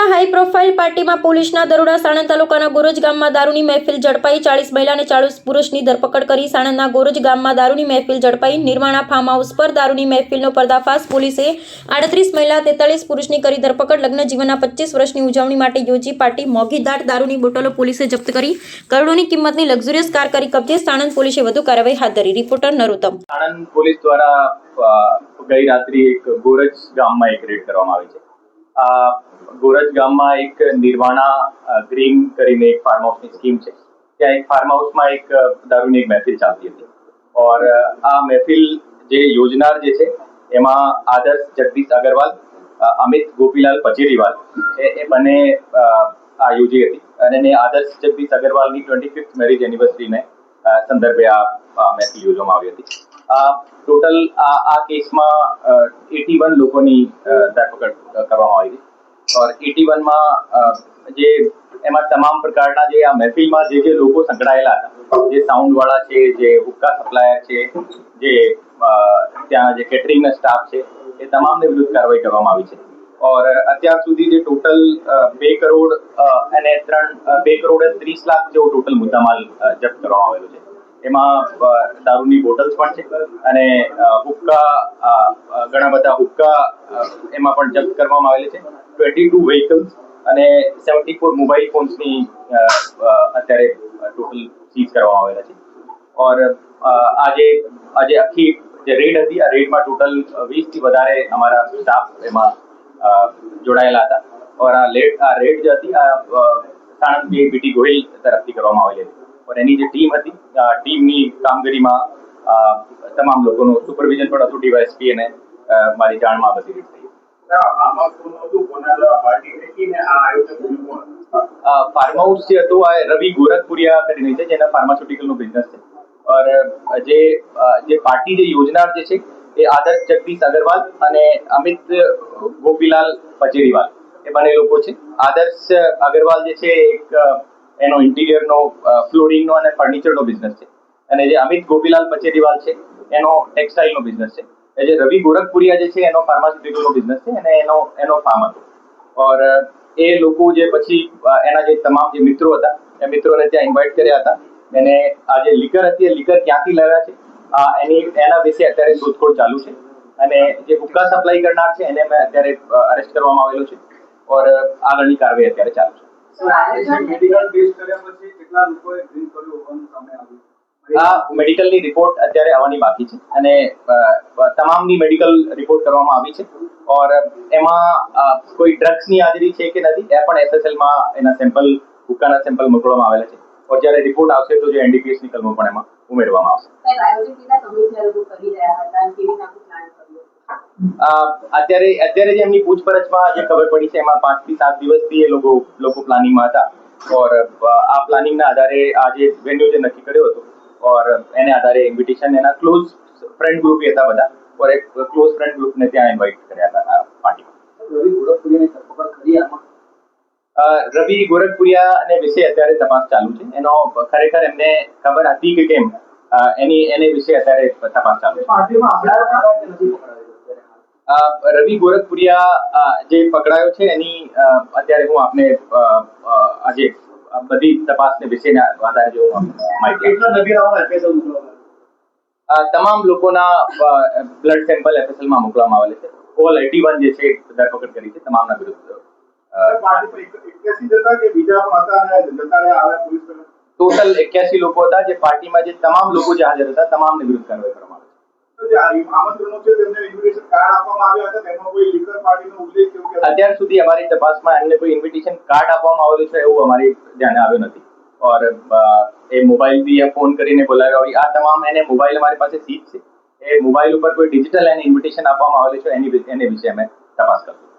સુરતમાં high profile પાર્ટીમાં પોલીસના દરોડા સાણંદ તાલુકાના ગોરજ ગામમાં દારૂની મહેફિલ ઝડપાઈ ચાલીસ મહિલા અને ચાલીસ પુરુષની ધરપકડ કરી સાણંદના ગોરજ ગામમાં દારૂની મહેફિલ ઝડપાઈ. નિર્માણા ફાર્મ હાઉસ પર દારૂની મહેફિલનો પર્દાફાશ. પોલીસે આડત્રીસ મહિલા તેતાલીસ પુરુષની કરી ધરપકડ. લગ્ન જીવનના પચીસ વર્ષની ઉજવણી માટે યોજી પાર્ટી મોઘી દાટ દારૂની બોટલો પોલીસે જપ્ત કરી. કરોડોની કિંમતની લક્ઝુરિયસ કાર કરી કબજે સાણંદ પોલીસે વધુ કાર્યવાહી હાથ ધરી. રિપોર્ટર નરોત્તમ. સાણંદ પોલીસ દ્વારા ગઈ રાત્રિ એક ગોરજ ગામમાં એક રેડ કરવામાં આવી છે. ગોરજ ગામમાં એક નિર્વાણા ગ્રીન કરીને એક ફાર્મ હાઉસની સ્કીમ છે. ત્યાં એક ફાર્મ હાઉસમાં એક દારૂની એક મહેફિલ ચાલતી હતી. ઓર આ મહેફિલ જે યોજનાર જે છે, એમાં આદર્શ જગદીશ અગરવાલ અમિત ગોપીલાલ પચેરીવાલ, એ બંને આ યોજી હતી. અને આદર્શ જગદીશ અગરવાલની ટ્વેન્ટી ફિફ્થ મેરેજ એનિવર્સરીને સંદર્ભે આ મહેફિલ યોજવામાં આવી હતી. ટોટલ આ કેસમાં એટી વન લોકોની ધરપકડ કરવામાં આવી હતી ઓર એટી વનમાં જે એમાં તમામ પ્રકારના જે આ મહેફિલમાં જે જે લોકો સંકળાયેલા હતા, જે સાઉન્ડ વાળા છે, જે હુક્કા સપ્લાયર છે, જે ત્યાં જે કેટરિંગના સ્ટાફ છે, એ તમામને વિરુદ્ધ કાર્યવાહી કરવામાં આવી છે. ઓર અત્યાર સુધી જે ટોટલ બે કરોડ અને ત્રણ બે કરોડ ત્રીસ લાખ જેવો ટોટલ મુદ્દામાલ જપ્ત કરવામાં આવેલો છે. એમાં દારૂની બોટલ્સ પણ છે અને હુક્કા ઘણા બધા હુક્કા એમાં પણ જપ્ત કરવામાં આવેલી છે. ટ્વેન્ટી ટુ વ્હીકલ્સ અને સેવન્ટી ફોર મોબાઈલ ફોન્સની અત્યારે ટોટલ સીઝ કરવામાં આવેલા છે. ઓર આજે આજે આખી જે રેડ હતી, આ રેડમાં ટોટલ વીસથી વધારે અમારા સ્ટાફ એમાં જોડાયેલા હતા. ઓર આ લેડ આ રેડ જે હતી, આ સાણંદ બીટી ગોહિલ તરફથી કરવામાં આવેલી હતી. ઓર એની જે ટીમ હતી ટીમની કામગીરીમાં તમામ લોકોનું સુપરવિઝન પણ હતું ડીવાયએસપી અને મારી જાણમાં બધી રીતે? ફાર્મ હાઉસ જે હતું આ રવિ ગોરખપુરિયા કરીને છે જેના ફાર્માસ્યુટિકલનો બિઝનેસ છે. ઓર જે જે પાર્ટી જે યોજના જે છે એ આદર્શ જગદીશ અગરવાલ અને અમિત ગોપીલાલ પચેરીવાલ એ બંને લોકો છે. આદર્શ અગરવાલ જે છે એક એનો ઇન્ટિરિયરનો ફ્લોરિંગનો અને ફર્નિચરનો બિઝનેસ છે. અને જે અમિત ગોપીલાલ પચેરીવાલ છે, એનો ટેક્સટાઇલનો બિઝનેસ છે. એ જે રવિ ગોરખપુરિયા જે છે, એનો ફાર્માસ્યુટિકલનો બિઝનેસ છે અને એનો એનો ફાર્મ હતો. ઓર, એ લોકો જે પછી એના જે તમામ જે મિત્રો હતા, એ મિત્રોને ત્યાં ઇન્વાઇટ કર્યા હતા. એને આ જે લીકર હતી, એ લીકર ક્યાંથી લાવ્યા છે? આ એની, એના વિશે અત્યારે શોધખોળ ચાલુ છે. અને જે હુક્કા સપ્લાય કરનાર છે, એને મેં અત્યારે અરેસ્ટ કરવામાં આવેલો છે. ઓર, આગળની કાર્યવાહી અત્યારે ચાલુ છે. મેડિકલ ટેસ્ટ કર્યા પછી કેટલા લોકોએ ડ્રિંક કર્યું હોવાનું સામે આવ્યું? આ મેડિકલની રિપોર્ટ અત્યારે આવવાની બાકી છે અને તમામની મેડિકલ રિપોર્ટ કરવામાં આવી છે. ઓર એમાં કોઈ ડ્રગ્સની હાજરી છે કે નથી એ પણ એસએસએલમાં એના સેમ્પલ હુક્કાના સેમ્પલ મોકલવામાં આવેલા છે. ઓર જ્યારે રિપોર્ટ આવશે તો જે એનડીપીએસની કલમો પણ એમાં ઉમેરવામાં આવશે. અત્યારે અત્યારે જે એમની પૂછપરછમાં જે ખબર પડી છે એમાં પાંચથી સાત દિવસથી એ લોકો લોકો પ્લાનિંગમાં હતા. ઓર આ પ્લાનિંગના આધારે આ જે વેન્યુ જે નક્કી કર્યો હતો ઓર એને આધારે ઇન્વિટેશન એના ક્લોઝ ફ્રેન્ડ ગ્રુપ હતા બધા ઓર એક ક્લોઝ ફ્રેન્ડ ગ્રુપને ત્યાં ઇન્વાઇટ કર્યા હતા આ પાર્ટીમાં રવિ ગોરખપુરિયા ને વિશે અત્યારે તપાસ ચાલુ છે. એનો ખરેખર એમને ખબર હતી કે કેમ? એની એને વિશે અત્યારે તપાસ ચાલુ છે. રવિ ગોરખપુરિયા જે પકડાયો છે એની અત્યારે હું આપને આજે બધી તપાસને વિશેના આધારે જો હું માહિતી તમામ લોકોના બ્લડ સેમ્પલ એફએસએલમાં મોકલવામાં આવેલ છે. ઓલ એટી વન જે છે ધરપકડ કરી છે તમામના વિરુદ્ધ? ટોટલ એક્યાસી લોકો હતા જે પાર્ટીમાં જે તમામ લોકો જે હાજર હતા તમામને વિરુદ્ધ કાર્યવાહી કરવામાં અત્યાર સુધી અમારી તપાસમાં એમને કોઈ ઇન્વિટેશન કાર્ડ આપવામાં આવેલું છે એવું અમારી ધ્યાને આવ્યું નથી. ઓર એ મોબાઈલથી એ ફોન કરીને બોલાવ્યા હોય. આ તમામ એને મોબાઈલ અમારી પાસે સીટ છે. એ મોબાઈલ ઉપર કોઈ ડિજિટલ એને ઇન્વિટેશન આપવામાં આવેલું છે એની એને એની વિશે અમે તપાસ કરશું.